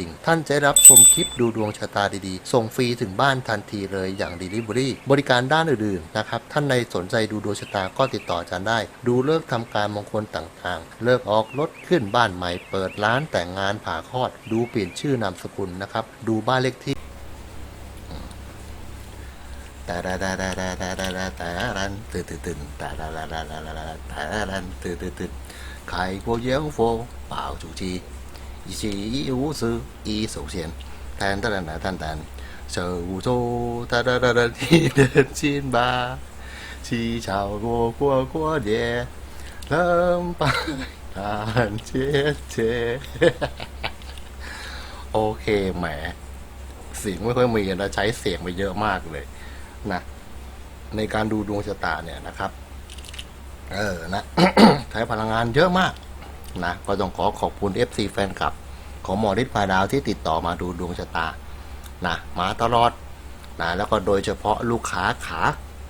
ดิ่ง ท่านจะรับชมคลิปดูดวงชะตาดีๆ ส่งฟรีถึงบ้านทันทีเลยอย่าง Delivery บริการด้านอื่นๆนะครับ ท่านในสนใจดูดวงชะตาก็ติดต่ออาจารย์ได้ ดูเลิกทำการมงคลต่างๆ เลิกออกรถขึ้นบ้านใหม่ เปิดร้านแต่งงานผ่าคลอด ดูเปลี่ยนชื่อนามสกุลนะครับ ดูบ้านเลขที่ตาดาดาตาดาดาดาดาตาดันตื่นตื่นตื่นตาตาดาดาดาดาตาดันตื่นตื่นตื่นไข่โคเยงโฟเปล่าจูจี 一五四一首先，弹弹弹弹弹，手舞足，哒哒哒哒，你的心吧，七巧过过过节，人拜谈姐姐。โอเคแหมเสียงไม่ค่อยมีนะใช้เสียงไปเยอะมากเลย นะในการดูดวงชะตาเนี่ยนะครับ เออนะ ใช้พลังงานเยอะมาก นะก็ต้องขอขอบคุณ FC แฟนคลับ ของหมอฤทธิ์พาดาวที่ติดต่อมาดูดวงชะตานะมาตลอดนะแล้วก็โดยเฉพาะลูกค้าขา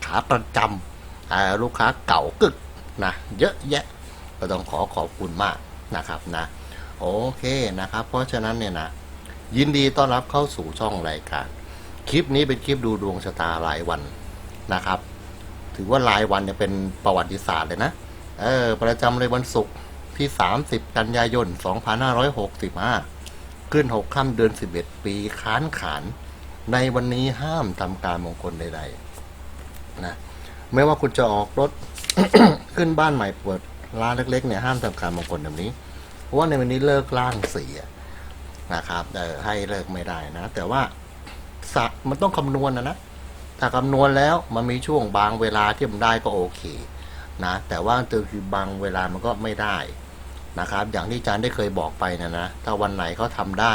ขาประจำลูกค้าเก่ากึกนะเยอะแยะก็ต้องขอขอบคุณมากนะครับนะโอเคนะครับ เพราะฉะนั้นเนี่ยนะยินดีต้อนรับเข้าสู่ช่องรายการ คลิปนี้เป็นคลิปดูดวงชะตารายวันนะครับ ถือว่ารายวันเนี่ยเป็นประวัติศาสตร์เลยนะเออประจำเลยวันศุกร์ ที่ 30 กันยายน 2565 ขึ้น 6 ค่ำเดือน 11 ปีค้านขาน ในวันนี้ห้ามทำการมงคลใดๆนะไม่ว่าคุณจะออกรถ ขึ้นบ้านใหม่เปิดร้านเล็ก ๆ เนี่ยห้ามทำการมงคลแบบนี้ เพราะว่าในวันนี้เลิกล่างเสียนะครับเออให้เลิกไม่ได้นะ แต่ว่าสัตว์มันต้องคำนวณนะนะถ้าคำนวณแล้วมันมีช่วงบางเวลาที่มันได้ก็โอเค นะ แต่ว่าตัวคือบางเวลามันก็ไม่ได้ นะครับ อย่างที่อาจารย์ได้เคยบอกไปนะนะถ้าวันไหนเขาทำได้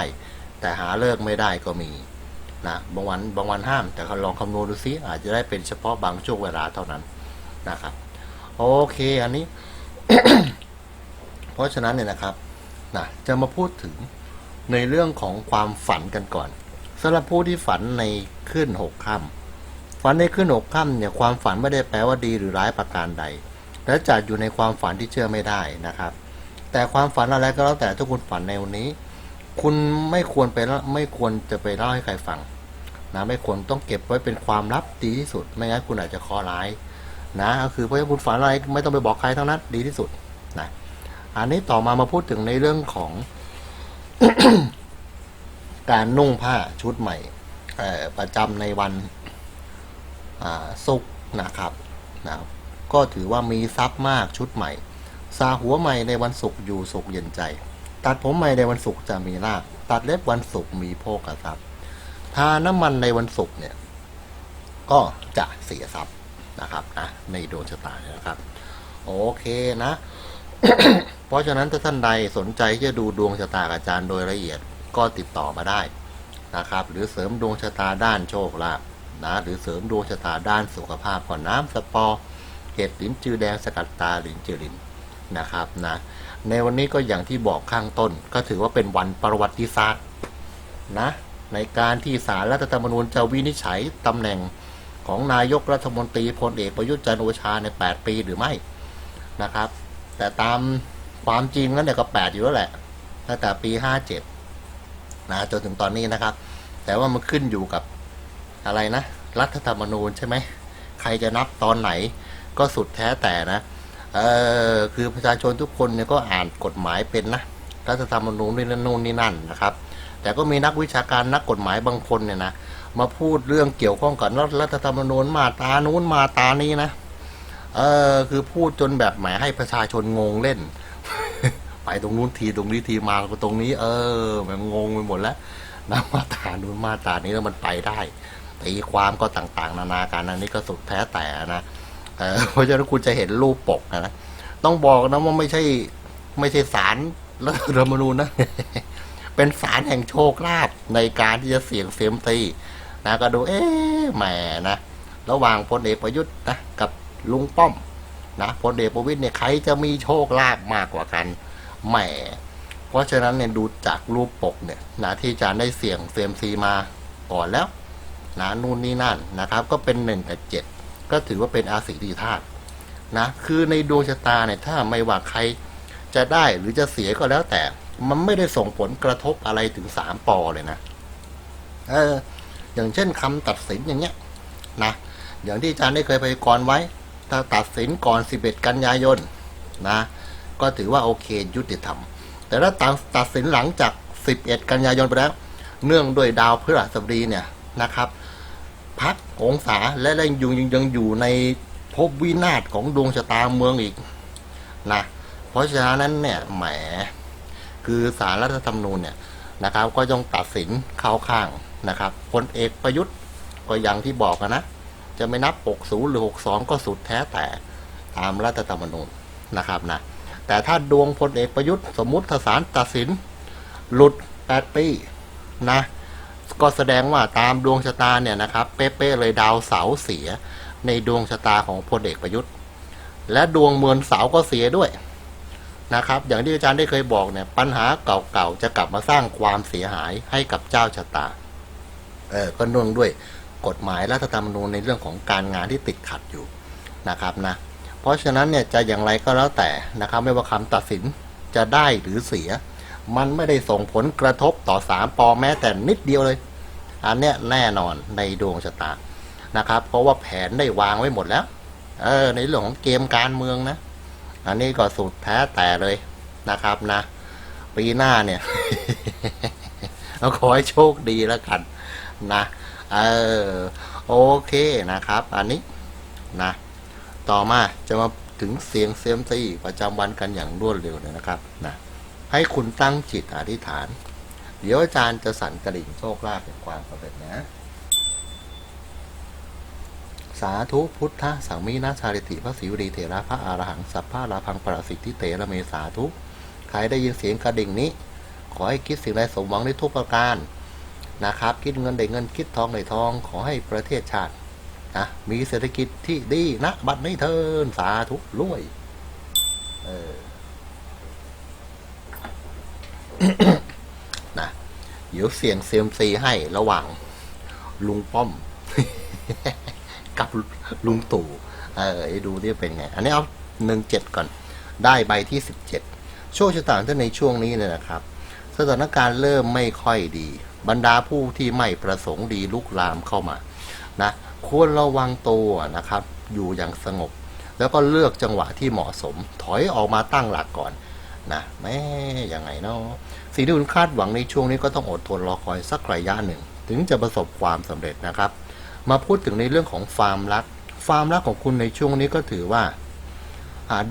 แต่หาเลิกไม่ได้ก็มีนะบางวันบางวันห้าม แต่ลองคำนวณดูซิอาจจะได้เป็นเฉพาะบางช่วงเวลาเท่านั้นนะครับ โอเคอันนี้ เพราะฉะนั้นเนี่ยนะครับนะจะมาพูดถึงในเรื่องของความฝันกันก่อนสำหรับผู้ที่ฝันในขึ้นหกค่ำฝันในขึ้นหกค่ำเนี่ยความฝันไม่ได้แปลว่าดีหรือร้ายประการใด และจัดอยู่ในความฝันที่เชื่อไม่ได้นะครับ แต่ความฝันอะไรก็แล้วแต่ถ้าคุณฝันในวันนี้ คุณไม่ควรไปไม่ควรจะไปเล่าให้ใครฟังนะไม่ควรต้องเก็บไว้เป็นความลับดีที่สุด ไม่งั้นคุณอาจจะคอร้ายนะก็คือเพราะคุณฝันอะไรไม่ต้องไปบอกใครทั้งนั้นดีที่สุดนะอันนี้ต่อมามาพูดถึงในเรื่องของ การนุ่งผ้าชุดใหม่ประจำในวันศุกร์นะครับนะครับก็ถือว่ามีทรัพย์มากชุดใหม่ ซาหัวใหม่ในวันศุกร์อยู่สุขเย็นใจ ตัดผมใหม่ในวันศุกร์จะมีลาภตัดเล็บวันศุกร์มีโภคทรัพย์ทาน้ำมันในวันศุกร์เนี่ย ก็จะเสียทรัพย์นะครับนะในดวงชะตาเนี่ยนะครับ โอเคนะ เพราะฉะนั้นถ้าท่านใดสนใจจะดูดวงชะตาอาจารย์โดยละเอียดก็ติดต่อมาได้นะครับ หรือเสริมดวงชะตาด้านโชคลาภนะหรือเสริมดวงชะตาด้านสุขภาพก่อนน้ำสปอร์เห็ดลิ้นจือแดงสกัดตาลิ้นจือลิน นะครับนะในวันนี้ก็อย่างที่บอกข้างต้น ก็ถือว่าเป็นวันประวัติศาสตร์นะในการที่ศาลรัฐธรรมนูญจะวินิจฉัยตำแหน่งของนายกรัฐมนตรีพลเอกประยุทธ์จันทร์โอชาใน 8 ปีหรือไม่นะครับ แต่ตามความจริงนั้นเนี่ยก็แปดอยู่แล้วแหละตั้งแต่ปีห้าเจ็ดนะจนถึงตอนนี้นะครับ แต่ว่ามันขึ้นอยู่กับอะไรนะ รัฐธรรมนูญใช่ไหมใครจะนับตอนไหนก็สุดแท้แต่นะ เออคือประชาชนทุกคนเนี่ยก็อ่านกฎหมายเป็นนะรัฐธรรมนูญนี่นั่นนู่นนี่นั่นนะครับ แต่ก็มีนักวิชาการนักกฎหมายบางคนเนี่ยนะมาพูดเรื่องเกี่ยวข้องกับรัฐธรรมนูญมาตรานู้นมาตรานี้นะเออคือพูดจนแบบหมายให้ประชาชนงงเล่น ไปตรงนู้นทีตรงนี้ทีมาตรงนี้ เออมันงงไปหมดแล้วนะมาตรานู้นมาตรานี้แล้วมันไปได้ตีความก็ต่างๆ นานาการอันนี้ก็สุดแท้แต่นะ เพราะฉะนั้นคุณจะเห็นรูปปกนะต้องบอกนะว่าไม่ใช่ ไม่ใช่สารรัฐธรรมนูญนะ เป็นสารแห่งโชคลาภในการที่จะเสี่ยงเซียมซีนะก็ดูเอ๊ะแหมนะระหว่างพลเอกประยุทธ์นะกับลุงป้อมนะพลเอกประวิตยเนี่ยใครจะมีโชคลาภมากกว่ากันแหมเพราะฉะนั้นเนี่ยดูจากรูปปกเนี่ยนะที่อาจารย์ได้เสี่ยงเซียมซีมาก่อนแล้วนะนู่นนี่นั่นนะครับ ก็เป็นหนึ่งกับเจ็ด ก็ถือว่าเป็นอาศิริธาตุนะคือในดวงชะตาเนี่ยถ้าไม่ว่าใครจะได้หรือจะเสียก็แล้วแต่ มันไม่ได้ส่งผลกระทบอะไรถึงสามปอเลยนะเออ อย่างเช่นคำตัดสินอย่างเงี้ยนะอย่างที่อาจารย์ได้เคยพยากรณ์ไว้ ถ้าตัดสินก่อน11กันยายนนะ ก็ถือว่าโอเคยุติธรรม แต่ถ้าตัดตัดสินหลังจาก11กันยายนไปแล้ว เนื่องด้วยดาวพฤหัสบดีเนี่ยนะครับ พักองศาและยังยังยังอยู่ในภพวินาศของดวงชะตาเมืองอีกนะเพราะฉะนั้นเนี่ยแหมคือสารรัฐธรรมนูญเนี่ยนะครับ ก็ต้องตัดสินเข้าข้างนะครับพลเอกประยุทธ์ก็อย่างที่บอกนะจะไม่นับ 60 หรือ 62 ก็สุดแท้แต่ตามรัฐธรรมนูญนะครับนะแต่ถ้าดวงพลเอกประยุทธ์สมมติถ้าศาลตัดสิน หลุด 8 ปีนะ ก็แสดงว่าตามดวงชะตาเนี่ยนะครับ เป๊ะๆเลยดาวเสาเสีย ในดวงชะตาของพลเอกประยุทธ์ และดวงเมือนเสาก็เสียด้วยนะครับ อย่างที่อาจารย์ได้เคยบอกเนี่ยปัญหาเก่าๆจะกลับมาสร้างความเสียหายให้กับเจ้าชะตาเออก็นื่งด้วยกฎหมายรัฐธรรมนูญในเรื่องของการงานที่ติดขัดอยู่นะครับนะเพราะฉะนั้นเนี่ยจะอย่างไรก็แล้วแต่นะครับไม่ว่าคำตัดสินจะได้หรือเสีย มันไม่ได้ส่งผลกระทบต่อสามปอแม้แต่นิดเดียวเลย อันเนี้ยแน่นอนในดวงชะตานะครับ เพราะว่าแผนได้วางไว้หมดแล้ว เออ ในเรื่องของเกมการเมืองนะ อันนี้ก็สุดแท้แต่เลยนะครับนะปีหน้าเนี่ยเราขอให้โชคดีแล้วกันนะเออโอเคนะครับ อันนี้นะ ต่อมาจะมาถึงเสียงเซียมซีประจำวันกันอย่างรวดเร็วเลยนะครับนะให้คุณตั้งจิตอธิษฐาน เดี๋ยวอาจารย์จะสั่นกระดิ่งโชคลาภเป็นความสำเร็จนะ สาธุพุทธสังมินาชาริติพระศิวรีเถระพระอรหังสัพพะลาพังปรสิทธิเตระเมสาธุใครได้ยินเสียงกระดิ่งนี้ ขอให้คิดสิ่งใดสมหวังในทุกประการนะครับ คิดเงินได้เงินคิดทองได้ทอง ขอให้ประเทศชาตินะมีเศรษฐกิจที่ดีนะบัดนี้เทินสาธุรวย เออ เดี๋ยวเสียงเซมซีให้ระหว่าง ลุงป้อม กับลุงตู่ เออดูนี่เป็นไง อันนี้เอาหนึ่งเจ็ดก่อน ได้ใบที่สิบเจ็ดโชคชะตาท่านในช่วงนี้เนี่ยนะครับ สถานการณ์เริ่มไม่ค่อยดี บรรดาผู้ที่ไม่ประสงค์ดีลุกลามเข้ามา นะ ควรระวังตัวนะครับ อยู่อย่างสงบ แล้วก็เลือกจังหวะที่เหมาะสม ถอยออกมาตั้งหลักก่อน นะแม่ยังไงเนาะสิ่งที่คุณคาดหวังในช่วงนี้ก็ต้องอดทนรอคอยสักระยะหนึ่ง ถึงจะประสบความสำเร็จนะครับ มาพูดถึงในเรื่องของฟาร์มรักฟาร์มรักของคุณในช่วงนี้ก็ถือว่า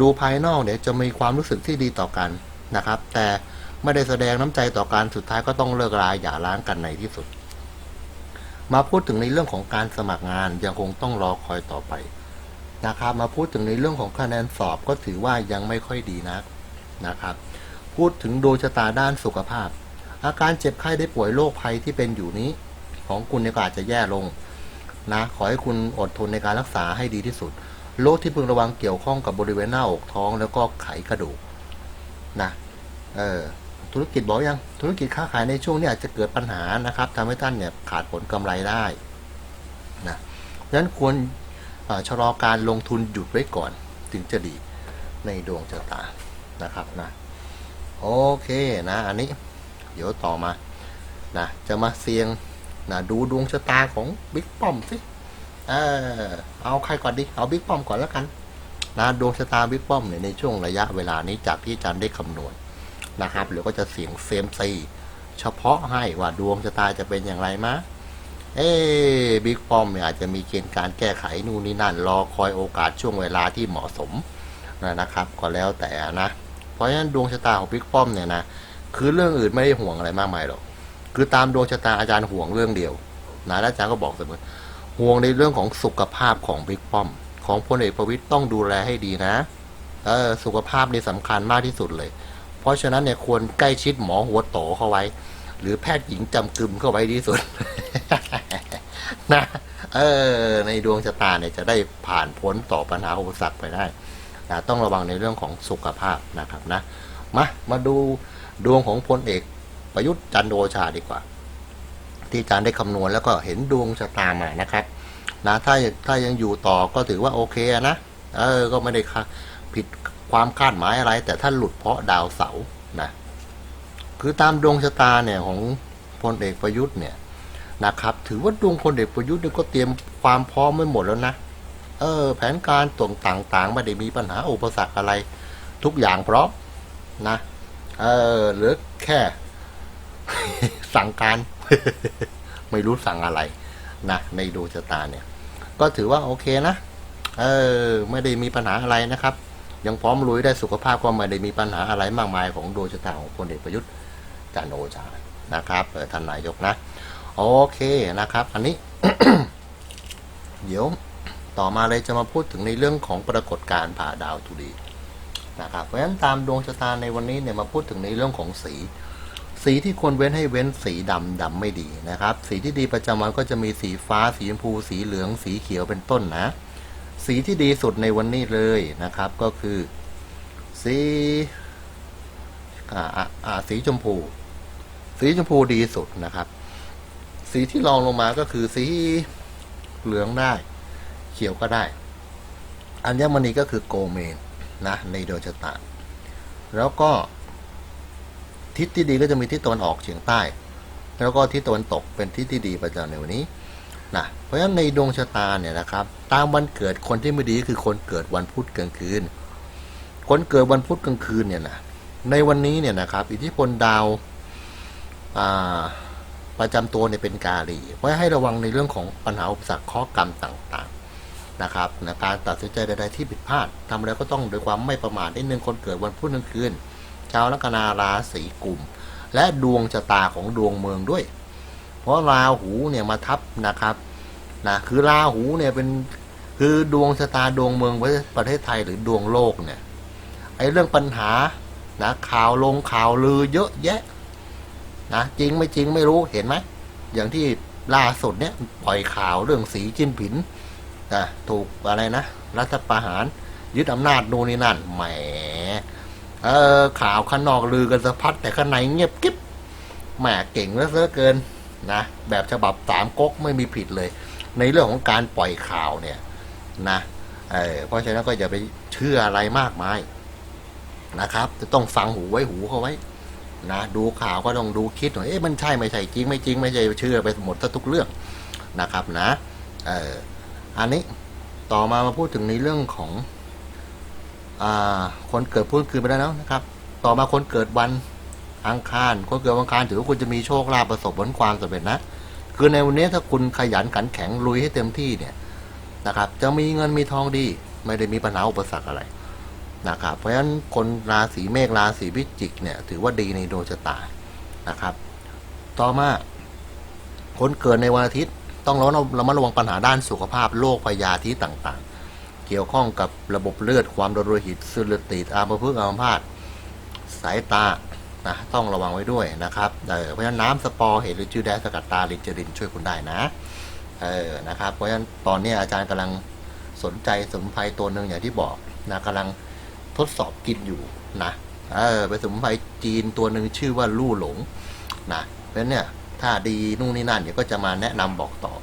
ดูภายนอกเนี่ยจะมีความรู้สึกที่ดีต่อกันนะครับ แต่ไม่ได้แสดงน้ำใจต่อกันสุดท้ายก็ต้องเลิกราอย่าร้างกันในที่สุด มาพูดถึงในเรื่องของการสมัครงานยังคงต้องรอคอยต่อไปนะครับ มาพูดถึงในเรื่องของคะแนนสอบก็ถือว่ายังไม่ค่อยดีนัก นะครับ พูดถึงดวงชะตาด้านสุขภาพ อาการเจ็บไข้ได้ป่วยโรคภัยที่เป็นอยู่นี้ ของคุณเนี่ยก็อาจจะแย่ลงนะขอให้คุณอดทนในการรักษาให้ดีที่สุดโรคที่พึงระวังเกี่ยวข้องกับบริเวณหน้าอกท้องแล้วก็ไขกระดูกนะเออธุรกิจบอกยังธุรกิจค้าขายในช่วงนี้อาจจะเกิดปัญหานะครับทำให้ท่านเนี่ยขาดผลกำไรได้นะดังนั้นควรชะลอการลงทุนหยุดไว้ก่อนถึงจะดีในดวงชะตา นะครับนะโอเคนะอันนี้เดี๋ยวต่อมานะจะมาเสี่ยงนะดูดวงชะตาของบิ๊กป้อมสิเออเอาใครก่อนดีเอาบิ๊กป้อมก่อนแล้วกันนะดวงชะตาบิ๊กป้อมเนี่ยในช่วงระยะเวลานี้จากที่อาจารย์ได้คำนวณนะครับหรือก็จะเสียงเซมซีเฉพาะให้ว่าดวงชะตาจะเป็นอย่างไรมะเอ๊บิ๊กป้อมเนี่ยอาจจะมีเกณฑ์การแก้ไขนู่นนี่นั่นรอคอยโอกาสช่วงเวลาที่เหมาะสมนะครับ ก็แล้วแต่นะ เพราะฉะนั้นดวงชะตาของบิ๊กป้อมเนี่ยนะคือเรื่องอื่นไม่ได้ห่วงอะไรมากมายหรอกคือตามดวงชะตาอาจารย์ห่วงเรื่องเดียวนะและอาจารย์ก็บอกเสมอห่วงในเรื่องของสุขภาพของบิ๊กป้อม ของพลเอกประวิตยต้องดูแลให้ดีนะเออสุขภาพนี่สำคัญมากที่สุดเลย เพราะฉะนั้นเนี่ยควรใกล้ชิดหมอหัวโตเข้าไว้ หรือแพทย์หญิงจำกึมเข้าไว้ดีสุดนะเออ ในดวงชะตาเนี่ยจะได้ผ่านพ้นต่อปัญหาอุปสรรคไปได้ นะต้องระวังในเรื่องของสุขภาพนะครับนะมามาดูดวงของพลเอกประยุทธ์จันทร์โอชาดีกว่า ที่อาจารย์ได้คำนวณแล้วก็เห็นดวงชะตามานะครับนะถ้าถ้ายังอยู่ต่อก็ถือว่าโอเคนะเออก็ไม่ได้คผิดความคาดหมายอะไร แต่ถ้าหลุดเพราะดาวเสาร์นะคือตามดวงชะตาเนี่ยของพลเอกประยุทธ์เนี่ยนะครับ ถือว่าดวงพลเอกประยุทธ์เนี่ยก็เตรียมความพร้อมไว้หมดแล้วนะ เออ แผนการตรงต่างๆไม่ได้มีปัญหาอุปสรรคอะไร ทุกอย่างพร้อมนะ เออเหลือแค่ สั่งการ ไม่รู้สั่งอะไรนะในดวงชะตาเนี่ย ก็ถือว่าโอเคนะ เออ ไม่ได้มีปัญหาอะไรนะครับ ยังพร้อมลุยได้สุขภาพก็ไม่ได้มีปัญหาอะไรมากมายของดวงชะตาของพลเอกประยุทธ์จันโอชานะครับท่านนายกนะ โอเคนะครับ อันนี้ เดี๋ยว ต่อมาเลยจะมาพูดถึงในเรื่องของปรากฏการณ์ผ่าดาวธุรีนะครับเพราะฉะนั้นตามดวงชะตาในวันนี้เนี่ยมาพูดถึงในเรื่องของสี สีที่ควรเว้นให้เว้นสีดำดำไม่ดีนะครับ สีที่ดีประจำวันก็จะมีสีฟ้าสีชมพูสีเหลืองสีเขียวเป็นต้นนะ สีที่ดีสุดในวันนี้เลยนะครับก็คือ สีอ่าอ่าสีชมพู สีชมพูดีสุดนะครับ สีที่รองลงมาก็คือสีเหลืองได้ ขียวก็ได้ อัญมณีก็คือโกเมนนะในดวงชะตา แล้วก็ทิศที่ดีก็จะมีทิศตะวันออกเฉียงใต้ แล้วก็ทิศตะวันตกเป็นทิศที่ดีประจำในวันนี้นะเพราะฉะนั้นในดวงชะตาเนี่ยนะครับ ตามวันเกิดคนที่ไม่ดีก็คือคนเกิดวันพุธกลางคืน คนเกิดวันพุธกลางคืนเนี่ยนะในวันนี้เนี่ยนะครับ อิทธิพลดาวาประจำตัวเนี่ยเป็นกาลีไว้ให้ระวังในเรื่องของปัญหาอุปสรรคข้อกรรมต่างๆ นะครับนะการตัดสินใจใดๆที่ผิดพลาดทำอะไรก็ต้องด้วยความไม่ประมาทนิดนึงคนเกิดวันพุธกลางคืนชาวลัคนาราศีกุมและดวงชะตาของดวงเมืองด้วย เพราะราหูเนี่ยมาทับนะครับนะคือราหูเนี่ยเป็นคือดวงชะตาดวงเมืองประเทศไทยหรือดวงโลกเนี่ยไอ้เรื่องปัญหานะข่าวลงข่าวลือเยอะแยะนะจริงไม่จริงไม่รู้เห็นไหมอย่างที่ล่าสุดเนี่ยปล่อยข่าวเรื่องสีจิ้นผิน นะถูกอะไรนะ รัฐประหาร ยึดอำนาจโน่นนี่นั่นแหมเออข่าวข้างนอกลือกันสะพัดแต่ข้างในเงียบกิ๊บแหมเก่งเหลือเกินนะแบบฉบับสามก๊กไม่มีผิดเลย ในเรื่องของการปล่อยข่าวเนี่ยนะเเพราะฉะนั้นก็อย่าไปเชื่ออะไรมากมายนะครับ จะต้องฟังหูไว้หูเขาไว้นะดูข่าวก็ต้องดูคิดหน่อยเอ๊ะมันใช่ไม่ใช่จริงไม่จริงไม่ใช่เชื่อไปหมดทุกเรื่องนะครับนะเออ อันนี้ต่อมามาพูดถึงในเรื่องของอ่าคนเกิดพูดคืนไปแล้วนะครับ ต่อมาคนเกิดวันอังคาร คนเกิดวันอังคารถือว่าคุณจะมีโชคลาภประสบผลความสำเร็จนะ คือในวันนี้ถ้าคุณขยันขันแข็งลุยให้เต็มที่เนี่ยนะครับ จะมีเงินมีทองดี ไม่ได้มีปัญหาอุปสรรคอะไรนะครับ เพราะฉะนั้นคนราศีเมษราศีพิจิกเนี่ยถือว่าดีในดวงชะตานะครับ ต่อมาคนเกิดในวันอาทิตย์ ต้องระมัดระมัดระวังปัญหาด้านสุขภาพโรคพยาธิต่างๆ เกี่ยวข้องกับระบบเลือดความดันโลหิตซิลิติดอาร์พฤกษ์อัมพาตสายตานะต้องระวังไว้ด้วยนะครับเออเพราะฉะนั้นน้ำสปอร์เห็ดหรือจืดแดสกัดตาลินเจรินช่วยคุณได้นะเออนะครับเพราะฉะนั้นตอนนี้อาจารย์กำลังสนใจสมุนไพรตัวหนึ่งอย่างที่บอกนะกำลังทดสอบกินอยู่นะเออเป็นสมุนไพรจีนตัวหนึ่งชื่อว่าลู่หลงนะเพราะฉะนั้นเนี่ย ถ้าดีนู่นนี่นั่นเดี๋ยวก็จะมาแนะนำบอกต่อ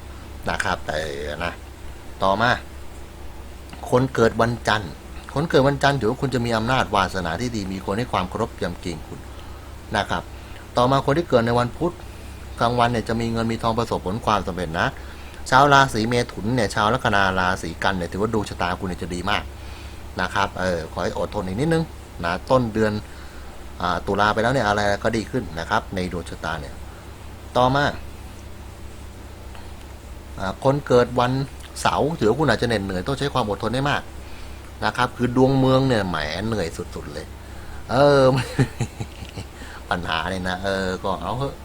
นะครับแต่นะ ต่อมา คนเกิดวันจันทร์ คนเกิดวันจันทร์ถือว่าคุณจะมีอำนาจวาสนาที่ดี มีคนให้ความเคารพยำเกรงคุณนะครับ ต่อมาคนที่เกิดในวันพุธกลางวันเนี่ยจะมีเงินมีทองประสบผลความสำเร็จนะชาวราศีเมถุนเนี่ยชาวลัคนาราศีกันเนี่ยถือว่าดวงชะตาคุณเนี่ยจะดีมากนะครับเออขอให้อดทนอีกนิดนึงนะต้นเดือนอตุลาไปแล้วเนี่ยอะไรก็ดีขึ้นนะครับ ในดวงชะตาเนี่ย ต่อมาอคนเกิดวันเสาร์ถือว่าคุณอาจจะเหน็ดเหนื่อยต้องใช้ความอดทนได้มากนะครับ คือดวงเมืองเนี่ยแหมเหนื่อยสุด ๆ เลย เออ ปัญหาเนี่ยนะเออ ก็เอาเถอะ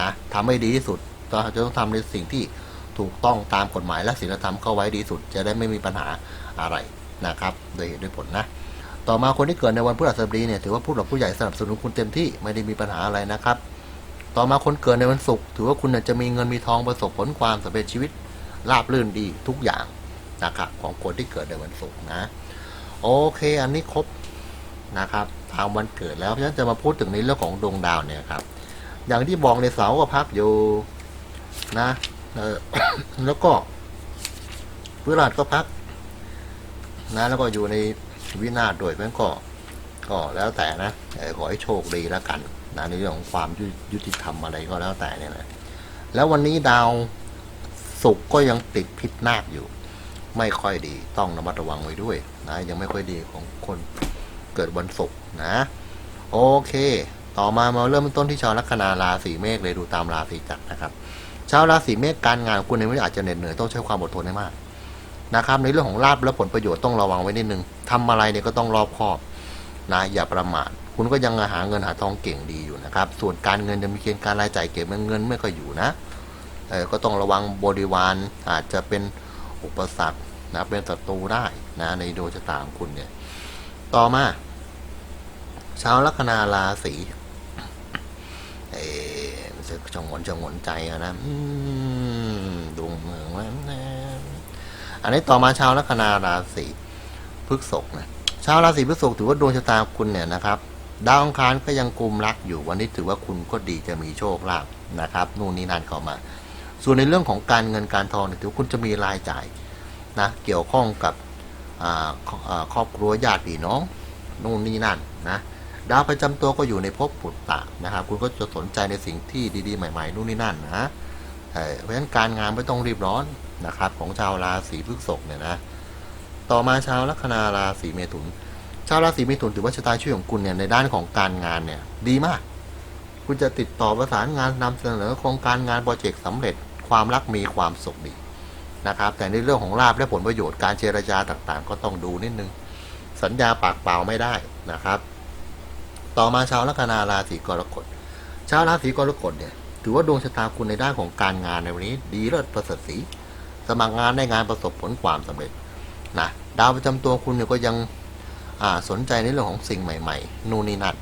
นะทำให้ดีที่สุดเราจะต้องทำในสิ่งที่ถูกต้องตามกฎหมายและศีลธรรมเข้าไว้ดีที่สุด จะได้ไม่มีปัญหาอะไรนะครับ โดยเหตุด้วยผลนะ ต่อมาคนที่เกิดในวันพฤหัสบดีเนี่ยถือว่าผู้หลักผู้ใหญ่สนับสนุนคุณเต็มที่ไม่ได้มีปัญหาอะไรนะครับ ต่อมาคนเกิดในวันศุกร์ถือว่าคุณจะมีเงินมีทองประสบผลความสำเร็จชีวิตราบรื่นดีทุกอย่างนะครับของคนที่เกิดในวันศุกร์นะ โอเค อันนี้ครบนะครับตามวันเกิดแล้วเพราะฉะนั้นจะมาพูดถึงในเรื่องของดวงดาวเนี่ยครับ อย่างที่บอกในเสาร์ก็พักอยู่นะเออแล้วก็พฤหัสก็พัก นะ แล้วก็อยู่ในวินาศด้วยเพราะฉะนั้นก็ก็แล้วแต่นะขอให้โชคดีแล้วกัน นะในเรื่องของความยุยุติธรรมอะไรก็แล้วแต่เนี่ยนะแล้ววันนี้ดาวศุกร์ก็ยังติดพิษนาคอยู่ ไม่ค่อยดีต้องระมัดระวังไว้ด้วยนะยังไม่ค่อยดีของคนเกิดวันศุกร์นะ โอเค ต่อมามาเริ่มต้นที่ชาวลัคนาราศีเมษเลยดูตามราศีจักรนะครับชาวราศีเมษการงานคุณในวันนี้อาจจะเหน็ดเหนื่อยต้องใช้ความอดทนให้มากนะครับในเรื่องของลาบและผลประโยชน์ต้องระวังไว้นิดนึงทำอะไรเนี่ยก็ต้องรอบคอบนะอย่าประมาท คุณก็ยังหาเงินหาทองเก่งดีอยู่นะครับ ส่วนการเงินจะมีเกณฑ์การรายจ่ายเก็บเงินไม่ค่อยอยู่นะก็ต้องระวังบริวารอาจจะเป็นอุปสรรคนะเป็นศัตรูได้นะในดวงชะตาของคุณเนี่ย ต่อมาชาวลัคนาราศีเอมันจะจงหนจงหนใจนะดวงเมืองว่าอันนี้ต่อมาชาวลัคนาราศีพฤษภนะชาวราศีพฤษภถือว่าดวงชะตาคุณเนี่ยนะครับ ดาวอังคารก็ยังกุมรักอยู่วันนี้ถือว่าคุณก็ดีจะมีโชคลาภนะครับนู่นนี่นั่นเข้ามา ส่วนในเรื่องของการเงินการทองเนี่ยถือว่าคุณจะมีรายจ่ายนะเกี่ยวข้องกับคอ่าครอบครัวญาติพี่น้องนู่นนี่นั่นนะดาวประจำตัวก็อยู่ในภพปุตตะนะครับ คุณก็จะสนใจในสิ่งที่ดีๆใหม่ๆนู่นนี่นั่นนะเเพราะฉะนั้นการงานไม่ต้องรีบร้อนนะครับ ของชาวราศีพฤษภเนี่ยนะต่อมาชาวลัคนาราศีเมถุน ชาวราศีเมถุนถือว่าชะตาชีวิตของคุณเนี่ยในด้านของการงานเนี่ยดีมาก คุณจะติดต่อประสานงานนำเสนอโครงการงานโปรเจกต์สำเร็จความรักมีความสุขดีนะครับ แต่ในเรื่องของลาบและผลประโยชน์การเจรจาต่างๆ ก็ต้องดูนิดนึง สัญญาปากเปล่าไม่ได้นะครับ ต่อมาชาวลัคนาราศีกรกฎชาวราศีกรกฎเนี่ยถือว่าดวงชะตาคุณในด้านของการงานในวันนี้ ดีเลิศประเสริฐศรีสมัครงานได้งานประสบผลความสำเร็จนะดาวประจำตัวคุณเนี่ยก็ยัง สนใจในเรื่องของสิ่งใหม่ ๆ นู่นนี่นั่น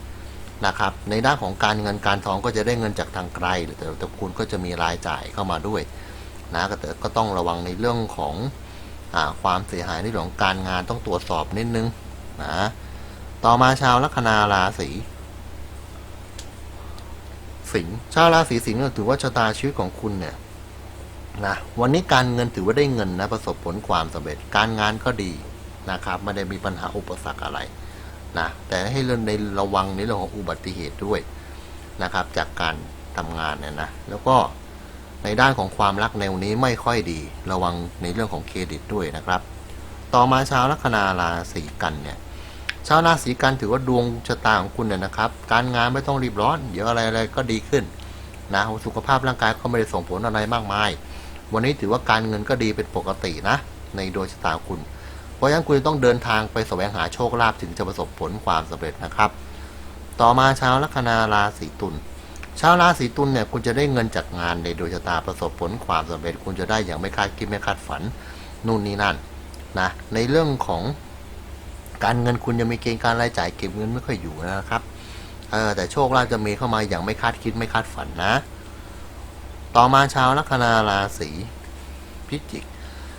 นะครับ ในด้านของการเงินการทองก็จะได้เงินจากทางไกลแต่แต่คุณก็จะมีรายจ่ายเข้ามาด้วยนะก็แต่ก็ต้องระวังในเรื่องของอความเสียหายในเรื่องของการงานต้องตรวจสอบนิดนึงนะต่อมาชาวลัคนาราศีสิงห์ชาวราศีสิงห์ถือว่าชะตาชีวิตของคุณเนี่ยนะวันนี้การเงินถือว่าได้เงินนะประสบผลความสำเร็จการงานก็ดี นะครับไม่ได้มีปัญหาอุปสรรคอะไรนะแต่ให้เรื่องในระวังในเรื่องของอุบัติเหตุด้วยนะครับ จากการทำงานเนี่ยนะแล้วก็ในด้านของความรักในวันนี้ไม่ค่อยดีระวังในเรื่องของเครดิตด้วยนะครับ ต่อมาชาวลัคนาราศีกันเนี่ยชาวราศีกันถือว่าดวงชะตาของคุณเนี่ยนะครับ การงานไม่ต้องรีบร้อน เดี๋ยวอะไรอะไรก็ดีขึ้นนะสุขภาพร่างกายก็ไม่ได้ส่งผลอะไรมากมาย วันนี้ถือว่าการเงินก็ดีเป็นปกตินะ ในดวงชะตาคุณ เพราะฉะนั้นคุณต้องเดินทางไปแสวงหาโชคลาภถึงจะประสบผลความสำเร็จนะครับ ต่อมาชาวลัคนาราศีตุลชาวราศีตุลเนี่ยคุณจะได้เงินจากงานในดวงชะตาประสบผลความสำเร็จ คุณจะได้อย่างไม่คาดคิดไม่คาดฝันนู่นนี่นั่นนะในเรื่องของการเงินคุณยังมีเกณฑ์การรายจ่ายเก็บเงินไม่ค่อยอยู่นะครับเออแต่โชคลาภจะมีเข้ามาอย่างไม่คาดคิดไม่คาดฝันนะ ต่อมาชาวลัคนาราศีพิจิก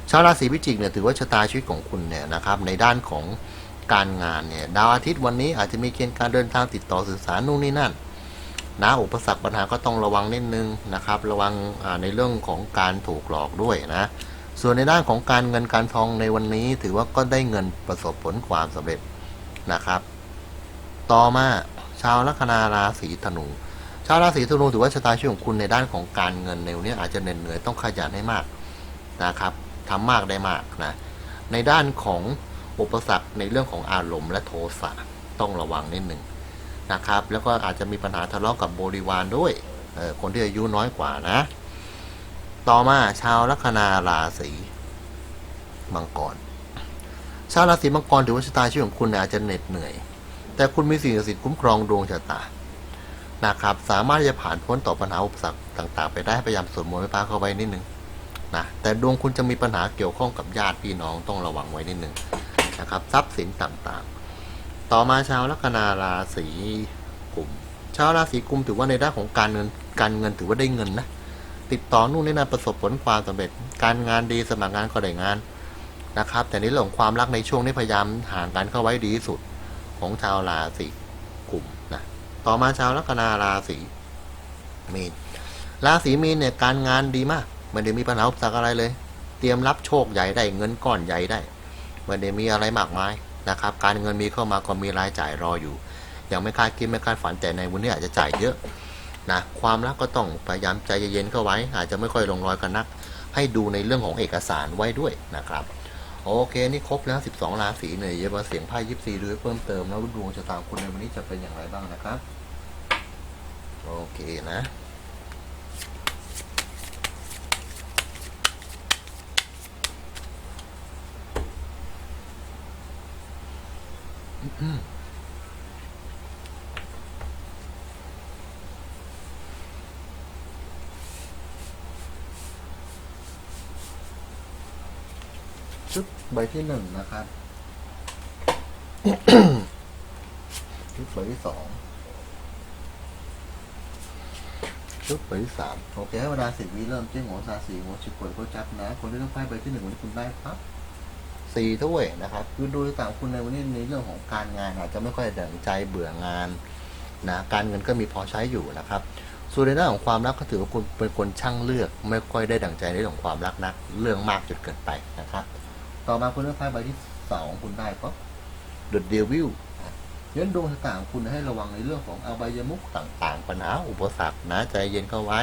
ชาวราศีพิจิกเนี่ยถือว่าชะตาชีวิตของคุณเนี่ยนะครับในด้านของการงานเนี่ยดาวอาทิตย์วันนี้อาจจะมีเกณฑ์การเดินทางติดต่อสื่อสารนู่นนี่นั่นนะอุปสรรคปัญหาก็ต้องระวังนิดนึงนะครับ ระวังในเรื่องของการถูกหลอกด้วยนะส่วนในด้านของการเงินการทองในวันนี้ ถือว่าก็ได้เงินประสบผลความสำเร็จนะครับ ต่อมาชาวลัคนาราศีธนู ชาวราศีธนูถือว่าชะตาชีวิตของคุณในด้านของการเงินในวันนี้อาจจะเหน็ดเหนื่อยต้องขยันให้มากนะครับ ทำมากได้มากนะ ในด้านของอุปสรรคในเรื่องของอารมณ์และโทสะต้องระวังนิดหนึ่งนะครับ แล้วก็อาจจะมีปัญหาทะเลาะกับบริวารด้วยคนที่อายุน้อยกว่านะ ต่อมาชาวลัคนาราศีมังกร ชาวราศีมังกรถือว่าชะตาชีวิตของคุณอาจจะเหน็ดเหนื่อย แต่คุณมีสิ่งศักดิ์สิทธิ์คุ้มครองดวงชะตานะครับ สามารถจะผ่านพ้นต่อปัญหาอุปสรรคต่าง ๆ ไปได้พยายามสวดมนต์ไหว้พระเข้าไว้นิดนึง นะแต่ดวงคุณจะมีปัญหาเกี่ยวข้องกับญาติพี่น้องต้องระวังไว้นิดนึงนะครับ ทรัพย์สินต่างๆ ต่อมาชาวลัคนาราศีกุมชาวราศีกุมถือว่าในด้านของการเงินการเงินถือว่าได้เงินนะติดต่อนู่นนี่นั่นประสบผลความสำเร็จ การงานดีสมัครงานก็ได้งานนะครับ แต่ในเรื่องของความรักในช่วงนี้พยายามห่างกันเข้าไว้ดีที่สุดของชาวราศีกุมนะต่อมาชาวลัคนาราศีมีนราศีมีนเนี่ยการงานดีมาก ไม่ได้มีปัญหาอุปสรรคอะไรเลย เตรียมรับโชคใหญ่ได้เงินก้อนใหญ่ได้ไม่ได้มีอะไรมากมายนะครับ การเงินมีเข้ามาก็มีรายจ่ายรออยู่ ยังไม่คาดคิดไม่คาดฝันแต่ในวันนี้อาจจะจ่ายเยอะนะความรักก็ต้องพยายามใจเย็นๆเข้าไว้ อาจจะไม่ค่อยลงรอยกันนัก ให้ดูในเรื่องของเอกสารไว้ด้วยนะครับโอเค นี่ครบแล้ว 12 ราศีเนี่ยเดี๋ยวมาเสียงไพ่ยิปซีดูให้เพิ่มเติมแล้วดวงชะตาคุณในวันนี้จะเป็นอย่างไรบ้างนะครับ โอเคนะ ชุดใบที่หนึ่งนะครับ ชุดใบที่สอง ชุดใบที่สามโอเคให้เวลาสิบวิเริ่มเจ้งหัวซาสีหัวฉิบปวดโคจับนะ คนที่ต้องไพ่ใบที่หนึ่งวันนี้คุณได้ครับ สี่ถ้วยนะครับคือดูต่างคุณในวันนี้ในเรื่องของการงานอาจจะไม่ค่อยดั่งใจเบื่องานนะการเงินก็มีพอใช้อยู่นะครับส่วนในเรื่องของความรักก็ถือว่าคุณเป็นคนช่างเลือก ไม่ค่อยได้ดั่งใจในเรื่องของความรักนัก เรื่องมากจนเกินไปนะครับ ต่อมาคุณเลือกไพ่ใบที่สองคุณได้ก็ The Devil ยันดวงชะตาของคุณให้ระวังในเรื่องของอบายมุขต่างๆปัญหาอุปสรรคนะใจเย็นเข้าไว้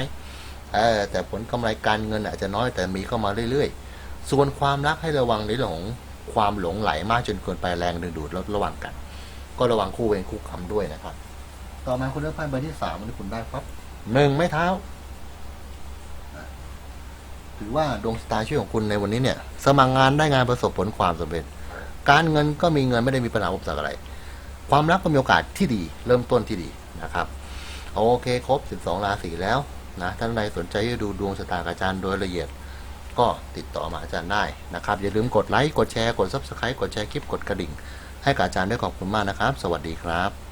เออแต่ผลกำไรการเงินอาจจะน้อยแต่มีเข้ามาเรื่อยๆ ส่วนความรักให้ระวังในเรื่องของความหลงไหลมากจนเกินไปแรงดึงดูดแล้วระวังกัน ก็ระวังคู่เวรคู่กรรมด้วยนะครับ ต่อมาคุณเลือกไพ่ใบที่สามวันนี้คุณได้ครับหนึ่งไม้เท้าถือว่าดวงชะตาชีวิตของคุณในวันนี้เนี่ย สมัครงานได้งานประสบผลความสำเร็จ การเงินก็มีเงินไม่ได้มีปัญหาอุปสรรคอะไร ความรักก็มีโอกาสที่ดี เริ่มต้นที่ดีนะครับโอเคครบ 12 ราศีแล้วนะท่านใดสนใจจะดูดวงชะตากับอาจารย์โดยละเอียด ก็ติดต่อมาอาจารย์ได้นะครับ อย่าลืมกดไลค์ กดแชร์ กด Subscribe กดแชร์คลิป กดกระดิ่ง ให้กับอาจารย์ด้วยขอบคุณมากนะครับ สวัสดีครับ